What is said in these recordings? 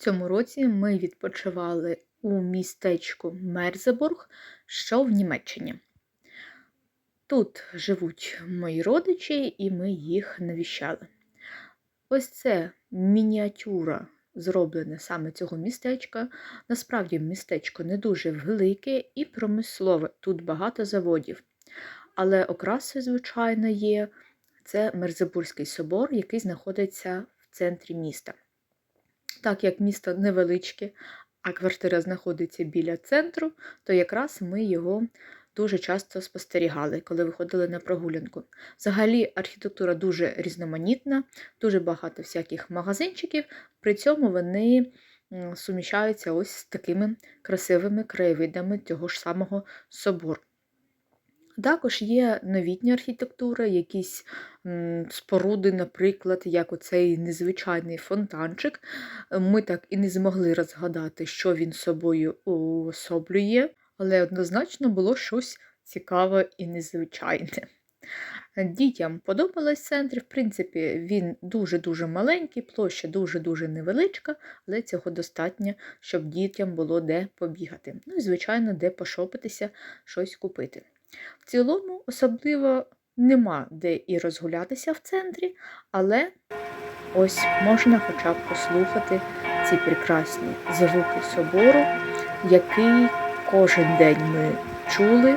цьому році ми відпочивали у містечку Мерзебург, що в Німеччині. Тут живуть мої родичі, і ми їх навіщали. Ось це мініатюра зроблена саме цього містечка. Насправді містечко не дуже велике і промислове. Тут багато заводів. Але окрасою, звичайно, є це Мерзебурзький собор, який знаходиться в центрі міста. Так як місто невеличке, а квартира знаходиться біля центру, то якраз ми його дуже часто спостерігали, коли виходили на прогулянку. Взагалі архітектура дуже різноманітна, дуже багато всяких магазинчиків, при цьому вони суміщаються ось з такими красивими краєвидами цього ж самого собору. Також є новітня архітектура, якісь споруди, наприклад, як оцей незвичайний фонтанчик. Ми так і не змогли розгадати, що він собою уособлює, але однозначно було щось цікаве і незвичайне. Дітям подобалось центр. В принципі, він дуже-дуже маленький, площа дуже-дуже невеличка, але цього достатньо, щоб дітям було де побігати. Ну і, звичайно, де пошопитися, щось купити. В цілому, особливо нема де і розгулятися в центрі, але ось можна хоча б послухати ці прекрасні звуки собору, який кожен день ми чули,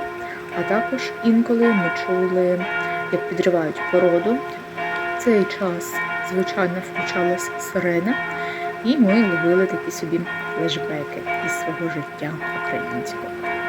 а також інколи ми чули, як підривають породу. В цей час, звичайно, включалась сирена, і ми ловили такі собі флешбеки із свого життя українського.